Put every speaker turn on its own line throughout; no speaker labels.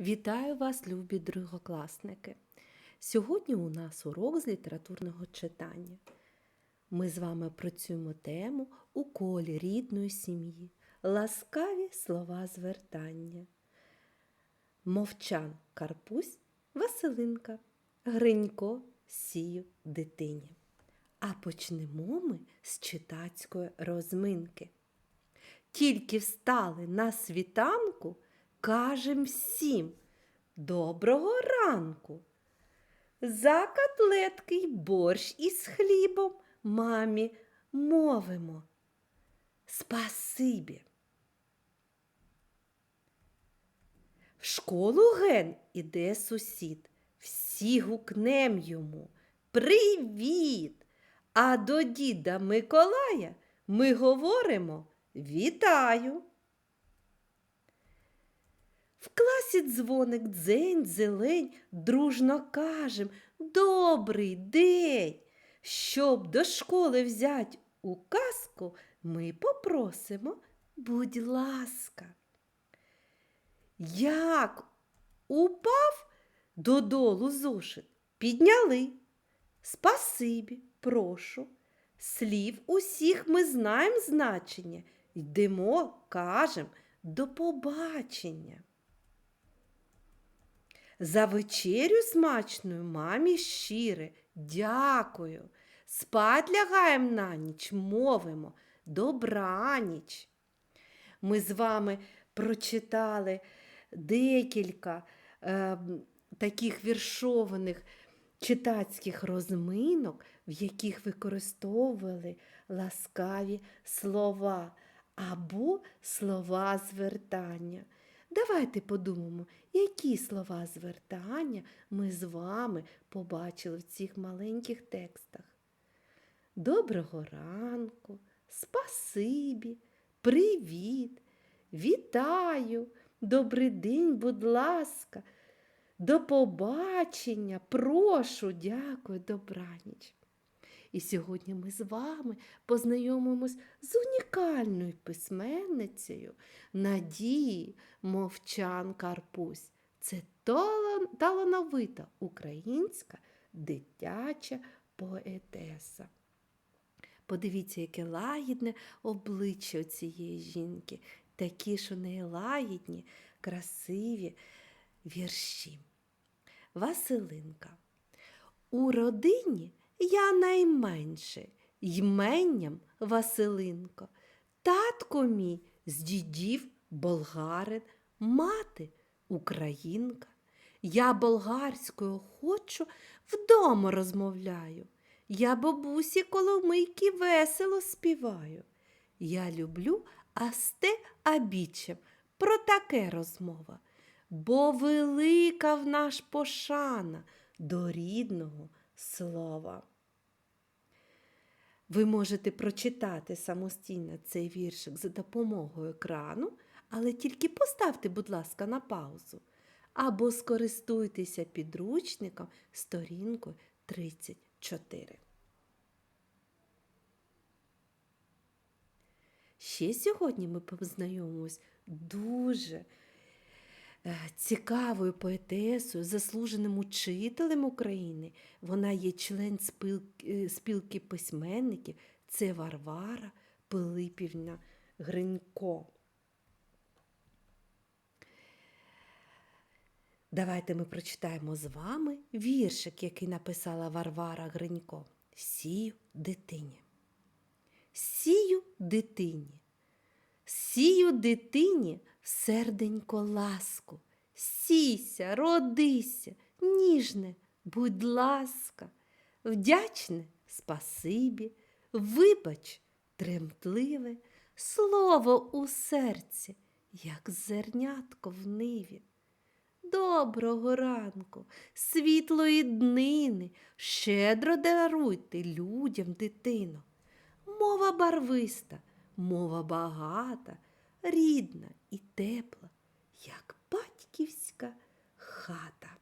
Вітаю вас, любі другокласники! Сьогодні у нас урок з літературного читання. Ми з вами працюємо тему у колі рідної сім'ї. Ласкаві слова звертання. Мовчан Карпусь, Василинка, Гринько сію дитині. А почнемо ми з читацької розминки. Тільки встали на світанку, кажем всім доброго ранку. За котлетки й борщ із хлібом мамі мовимо. Спасибі. В школу ген іде сусід. Всі гукнем йому. Привіт! А до діда Миколая ми говоримо Вітаю! В класі дзвоник дзень, зелень, дружно кажем Добрий день! Щоб до школи взять у казку, ми попросимо, будь ласка. Як упав додолу зошит, підняли. Спасибі, прошу. Слів усіх ми знаємо значення. Йдемо, кажем, до побачення. За вечерю смачною мамі щире дякую. Спать лягаєм на ніч, мовимо добраніч. Ми з вами прочитали декілька е, таких віршованих читацьких розминок, в яких використовували ласкаві слова або слова звертання. Давайте подумаємо, які слова звертання ми з вами побачили в цих маленьких текстах. Доброго ранку, спасибі, привіт, вітаю, добрий день, будь ласка, до побачення, прошу, дякую, добраніч. І сьогодні ми з вами познайомимось з унікальною письменницею Надії Мовчан Карпусь. Це талановита українська дитяча поетеса. Подивіться, яке лагідне обличчя цієї жінки, такі ж у неї лагідні, красиві вірші. Василинка. У родині я найменше, йменням Василинко. Татко мій з дідів болгарин, мати українка. Я болгарською хочу, вдома розмовляю. Я бабусі коломийки весело співаю. Я люблю асте абічем, про таке розмова, бо велика в наш пошана до рідного слова. Ви можете прочитати самостійно цей віршик за допомогою екрану, але тільки поставте, будь ласка, на паузу. Або скористуйтеся підручником сторінкою 34. Ще сьогодні ми познайомимось дуже цікавою поетесою, заслуженим учителем України. Вона є член спілки, спілки письменників. Це Варвара Пилипівна Гринько. Давайте ми прочитаємо з вами віршик, який написала Варвара Гринько. Сію дитині. Сію дитині. Сію дитині серденько ласку. Сійся, родися, ніжне, будь ласка, вдячне спасибі, вибач, тремтливе, слово у серці, як зернятко в ниві. Доброго ранку, світлої днини, щедро даруйте людям дитино. Мова барвиста, мова багата, рідна і тепла, як батьківська хата.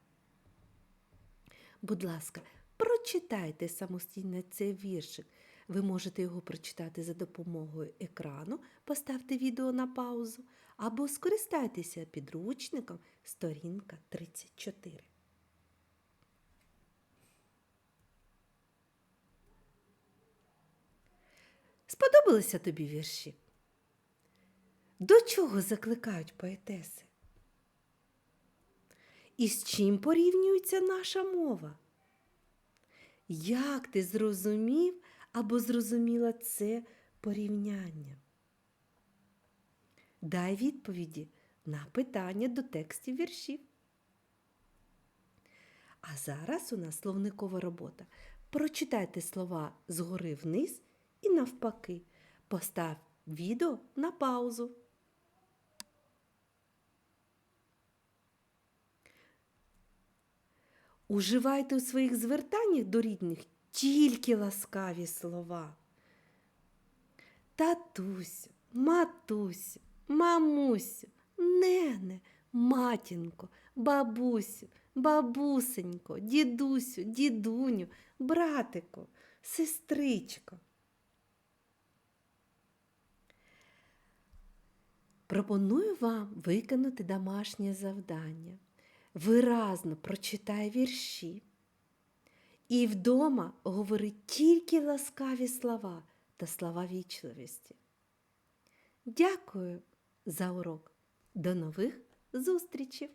Будь ласка, прочитайте самостійно цей віршик. Ви можете його прочитати за допомогою екрану, поставте відео на паузу або скористайтеся підручником сторінка 34. Сподобалися тобі вірші? До чого закликають поетеси? І з чим порівнюється наша мова? Як ти зрозумів або зрозуміла це порівняння? Дай відповіді на питання до текстів віршів. А зараз у нас словникова робота. Прочитайте слова згори вниз і навпаки. Постав відео на паузу. Уживайте у своїх звертаннях до рідних тільки ласкаві слова. Татусю, матусю, мамусю, нене, матінко, бабусю, бабусенько, дідусю, дідуню, братику, сестричко. Пропоную вам виконати домашнє завдання. Виразно прочитай вірші. І вдома говори тільки ласкаві слова та слова вічливості. Дякую за урок. До нових зустрічей!